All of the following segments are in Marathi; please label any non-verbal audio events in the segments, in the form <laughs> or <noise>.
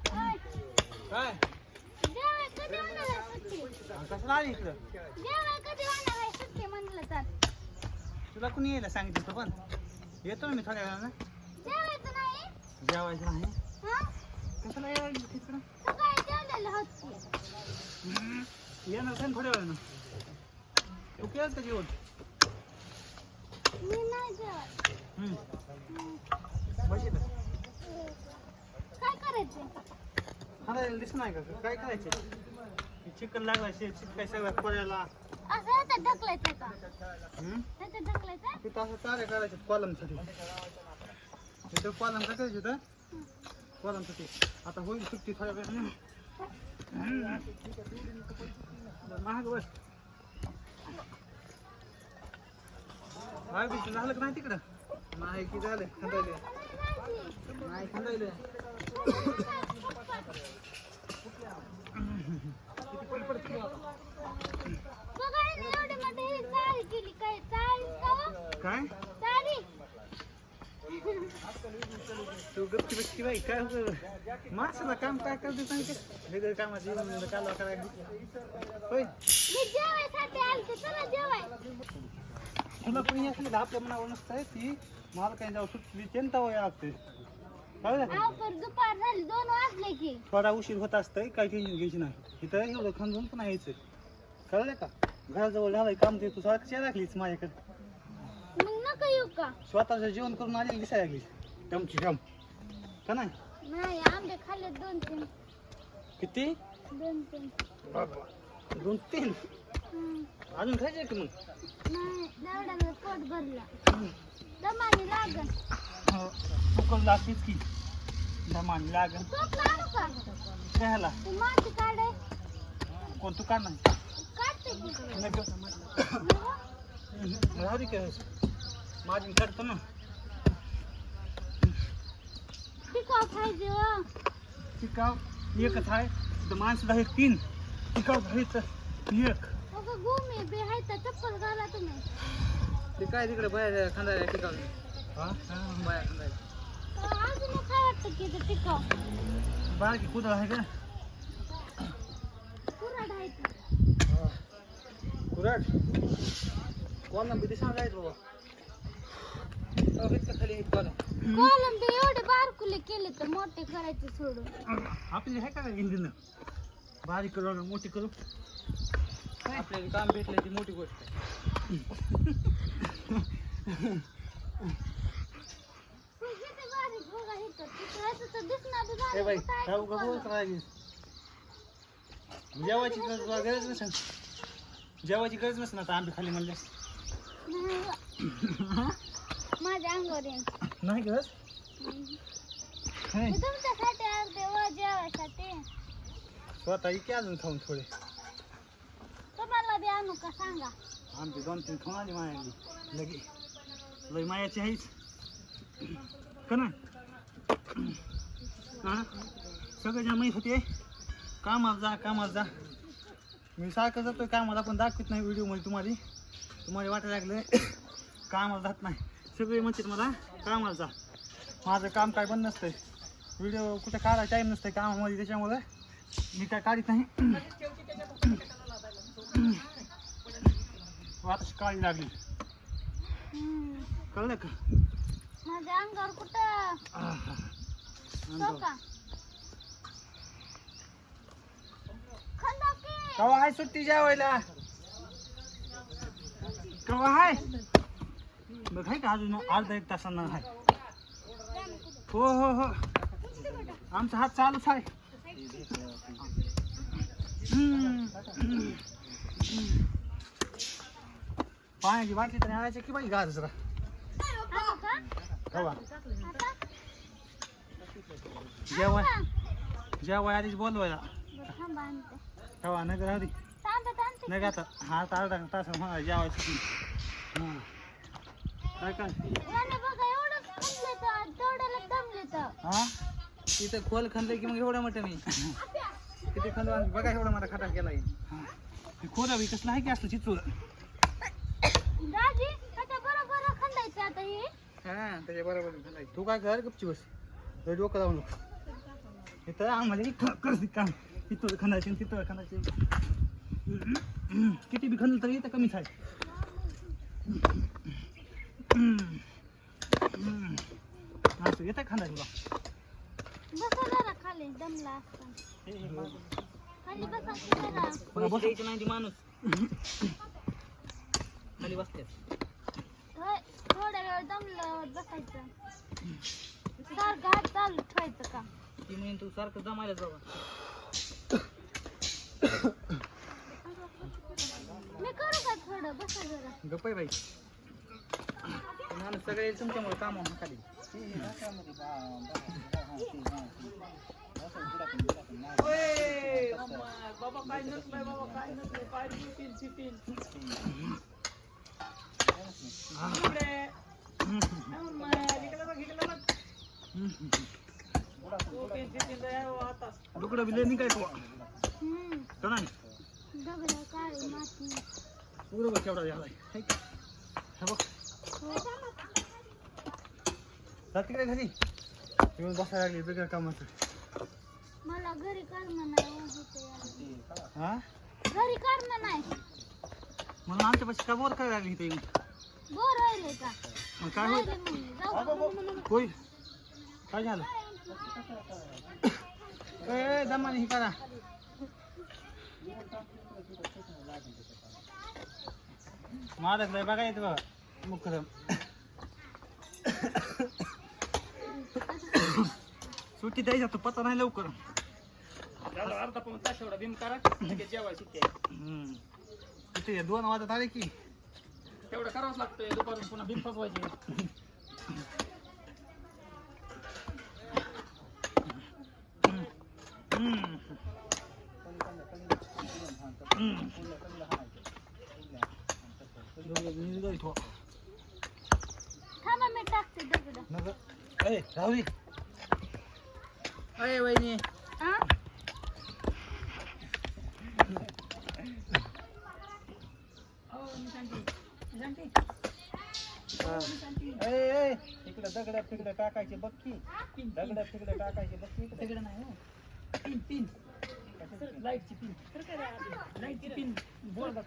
काय जेवाय कधी होणार आहे सुट्टी? कसं आली इकडं तुला कुणी यायला सांगितलं होतं पण येतो ना मी थोड्या वेळानं जेवायचं नाही कशाला यायला तिकडं येणार का थोड्या वेळानं. तू केलं तर जेवण? मी नाही जेवत. हम्म. काय करायचं दिसत नाही का? काय करायचं चिकन लागला चिकन काय सगळं कोऱ्याला असं ह्याच्यात ढकलायचं का? हम्म? ह्याच्यात ढकलायचं तिथं असं तारे काढायचे कॉलमसाठी तिथं कॉलम काय करायचे होतं कॉलमसाठी आता होईल सुट्टी थोड्या वेळ महाग बस झालं का नाही तिकडं नाही की झालं खंडायले नाही खंडायले काय चाळी का हो? काय चाळी तू गप्पी बसती बाई काय होतं? माणसाला काम काय करते सांगते वेगळं कामाची कालवा करायला होय? मी जेवायसाठी आलते चला जेवाय. तुला कोणी असलं आपल्या मनावर नसतं ती. मला काही जाऊ सुटली चिंता व्हायला लागते. अहो पण दुपार झाली दोन वाजले की. थोडा उशीर होत असतंय काही टेन्शन घ्यायची नाही. इथं एवढं खांदून पण यायचं. कळलं का? घराजवळ झालंय काम ते तू सारखी लागलीच माझ्याकडे. मग नका येऊ का? स्वतःचं जेवण करून आली दिसायला लागली टमची टम का नाही? नाही आंबे खाल्ले दोन तीन. किती? दोन तीन. दोन तीन. अजून खायचे की मग? नाही तेवढ्यानं पोट भरला. दमाने लागन चुकल लागतेच की. दमान लागन टोप आणू का? काय ते माती काढे. कोण तू नाही? काढते की. नको. हो? राहू दे काय माझी काढतो ना. टिकाव खायचे व टिकाव एकच आहे. तर माणसं आहे तीन. टिकाव घ्यायचं एक. अगं घुमे बे हाय तर चप्पल घाला तुम्ही. ते काय तिकडे बाहेर खांदा टिकाव हा? बाहेर खांदा अं, अजून एक काय वाटतं की ते टिकाव? कुदळ आहे का? कुराड आहे. ते. कुराट कोण ना बिदी सांगायचं बाबा. ते एवढे बारकुले केले तर मोठे करायचे सोडून. आपली आहे का इंजिन? बारीक करून मोठी करू? आपल्याला काम भेटलं ती मोठी गोष्ट हे किती बारीक बघा हे तर. तिथं ह्याचं तर दिसणार बी ए बाई बारीक कुठं आहे काय ते उगा कॉलम. बोलत राहिलीस जेवायची तर तुला गरज नसेल. जेवायची गरज नसेल आता आंबे खाली म्हणले नाही व. <laughs> माझ्या अंगावर येईन नाही गरज मी तुमच्यासाठी आणते व जेवायसाठी. स्वतः इथे अजून खाऊन थोडे. तुम्हाला बी आणू का सांगा. आमची दोन तीन खाऊन आली मायाली लगे. लई मायाची आहेच का ना हा? सगळं ज्या माहीत होते कामाला जा कामाला जा. मी सारखं जातोय कामाला पण दाखवत नाही व्हिडिओमध्ये तुम्हाला. तुम्हाला वाटायला लागलं <coughs> कामाला जात नाही. सगळे म्हणतात मला कामाला जा. माझं काम काय बंद नसतंय. व्हिडिओ कुठे काढायला टाईम नसतंय कामामध्ये त्याच्यामुळे मी काय काढत नाही. वाटच काळी लागली. कळलं का? माझ्या अंगावर कुठं? आहा. हो कवा आहे सुट्टी जेवायला? कवा आहे? बघ आहे का अजून अर्धा एक तासानं आहे हो हो हो. आमचा हात चालूच आहे. पाण्याची बाटली तर आणायची की बाई आणू का कवा? आता जेवाय आधीच बोलवायला. कवा? नगर आधी. का आता. हा अर्धा तास जेवायचं. हां काय काय? हा? इथं खोल खणलं की मग एवढं मोठं नाही किती खांदा बघा एवढा मला खटा केला खोदा बी कसलं आहे की असलं दाजी त्याच्या बरोबर आता हे. हा त्याच्या बरोबर तू काय कर गपची बस. डोकं लावू नको इथं आम्हाला करते काम तिथं खांदायचे तिथं खांदायचे. किती बी खाल्लं तरी इथं कमीच आहे. असं येतं तुला बसा जरा खाली दमला असता खाली बसा की जरा नाही माणूस खाली बसते होय, थोड्या वेळ दमल्यावर बसायचं सारखं हात चालू ठेवायचं का ती तू सारखं जमायला जाऊ मी करू का थोडं? बसा जरा. गप्प आहे बाई. माणूस सगळे तुमच्यामुळे काम होणार खाली. दुकडं बिले निघायचं हम्म का नाही दगड काळी माती पुरं केवढा झालाय हाय का? हा बघ हो. जा तिकडे घरी? येऊन बसायला लागली वेगळ्या कामाचं मला घरी करणं नाही हो. हा घरी करणं नाही म्हणून आमच्या पाशी का बोर करायला लागली इथे येऊन? बोर का मग काय जाऊ का? होय. काय झालं? ए दमाने हे करा. मारत बघा येतं बघा मुखदम सुट्टी द्यायचा तो पत्ता नाही लवकर अर्धा पाऊन तास एवढा भीम करा लगेच जेवाय सुट्टी हम्म. किती दोन वाजत आले की तेवढं करावंच लागतंय दुपारून पुन्हा भीम फसवायची हम्म. हम्म. थांबा मी टाकते दगड नग ए राहू दे. अय वहिनी. हा? ए ए इकडे दगड तिकडे टाकायचे बघ की. दगड तिकडे टाकायचे बघ की इकडे. तिकडे नाही हो. Pin pin. लाईटची पिन. लाईटची पिन. बोल बघ.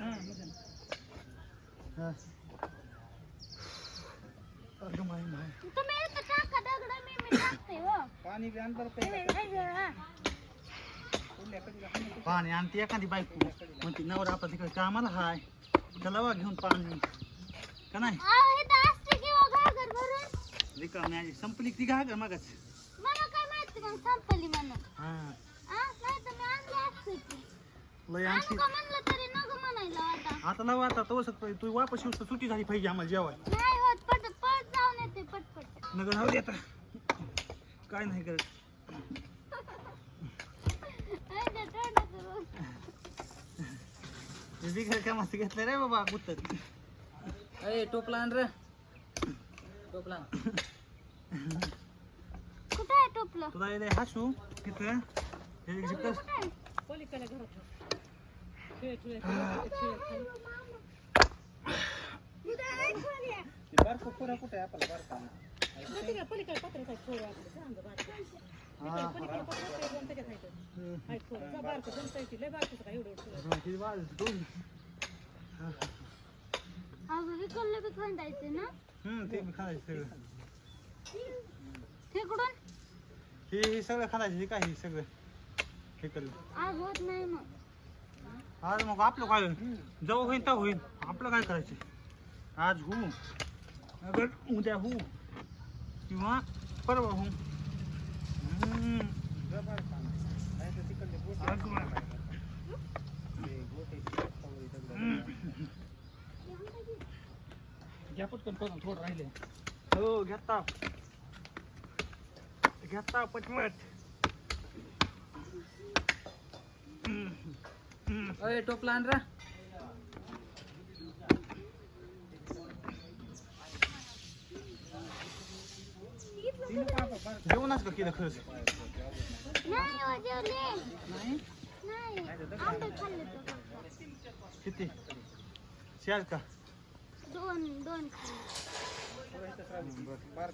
हा. मग हा. अगं माय माय. तुम्ही इथं टाका दगड मी मी टाकते हो. पाणी बी हा. पाणी आणते एखादी बायको. म्हणते नवरा आपला तिकडे कामाला हाय. वा घेऊन पाणी. का नाही? अहो, इथं असते किंवा घागर भरून. रिकामी आजी संपली ती घागर मगच. मला काय माहिती मग संपली म्हणून. हा. हा नाही तर मी आणली असते की लय आणू आणते का म्हणलं तरी नको म्हणायला आता. आता लावा आता तो तू वापस तर सुट्टी झाली पाहिजे आम्हाला जेवाय नाही नगर राहू दे आता. काय नाही करत. कामाचं घेतलं रे बाबा गुत्तत अरे टोपला आण रे. टोपला. कुठं आहे टोपलं? तुला येते हसू तिथं हे कस कुठं आहे? पलीकडे घरात खेळ खेळ कुठं आहे? खोल्या? बारको पुरा कुठे आहे? आपला बारका बी ना हम्म ते बी खायचं सगळं तिकडून हे हे सगळं खायचं हे काय हे सगळं हे करून आज होत नाही मग आज मग आपलं काय जाऊ होईल तर होईल आपलं काय करायचं आज हो अगर उद्या हो किंवा परवा हो. घ्या पटकन करून थोडं राहिले हो घेता घेता. अरे टोपला आण रे जेवणच का केलं खरंच नाही किती चार का दोन दोन बरं